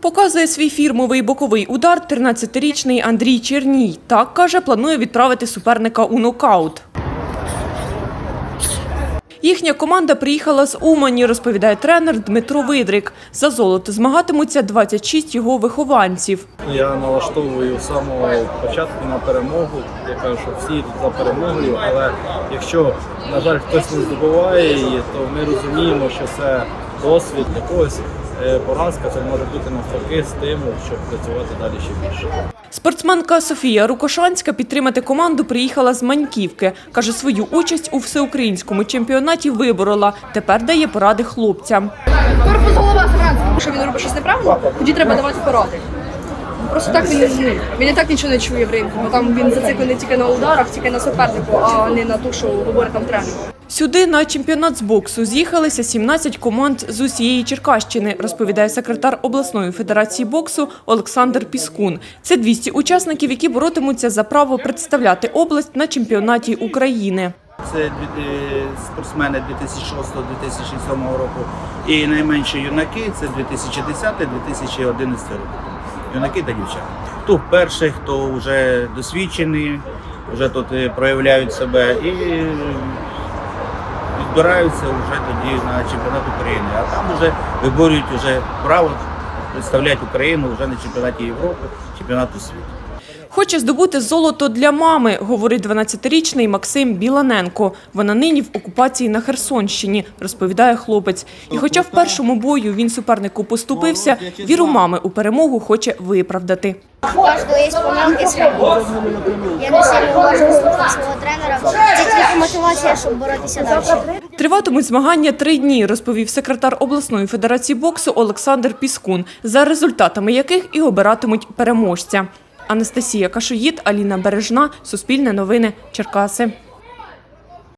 Показує свій фірмовий боковий удар 13-річний Андрій Черній. Так, каже, планує відправити суперника у нокаут. Їхня команда приїхала з Умані, розповідає тренер Дмитро Видрик. За золото змагатимуться 26 його вихованців. Я налаштовую з самого початку на перемогу. Я кажу, що всі за перемогою, але якщо, на жаль, хтось не здобуває її, то ми розуміємо, що це досвід якогось е, поразка, це може бути навпаки стимул, щоб працювати далі ще більше. Спортсменка Софія Рукошанська підтримати команду приїхала з Маньківки. Каже, свою участь у всеукраїнському чемпіонаті виборола. Тепер дає поради хлопцям. Корпус голова грант. Якщо він робить щось неправильно, тоді треба давати поради. Просто так він ну, він і так нічого не чує в ринку, бо там він зациклений тільки на ударах, тільки на супернику, а не на те, що говорить там тренер. Сюди на чемпіонат з боксу з'їхалися 17 команд з усієї Черкащини, розповідає секретар обласної федерації боксу Олександр Піскун. Це 200 учасників, які боротимуться за право представляти область на чемпіонаті України. Це дві- е, спортсмени 2006-2007 року і найменші юнаки це 2010-2011 року. Юнаки та дівчата. Хто вперше, хто вже досвідчений, вже тут е, проявляють себе і відбираються вже тоді на чемпіонат України. А там вже виборюють вже право представляти Україну вже на чемпіонаті Європи, чемпіонату світу. Хоче здобути золото для мами, говорить 12-річний Максим Біланенко. Вона нині в окупації на Херсонщині, розповідає хлопець. І хоча в першому бою він супернику поступився, віру мами у перемогу хоче виправдати. У кожного є помилки свої. Я не сильно уважно слухав свого тренера. Це тільки мотивація, щоб боротися далі. Триватимуть змагання три дні, розповів секретар обласної федерації боксу Олександр Піскун, за результатами яких і обиратимуть переможця. Анастасія Кашоїд, Аліна Бережна, Суспільне новини, Черкаси.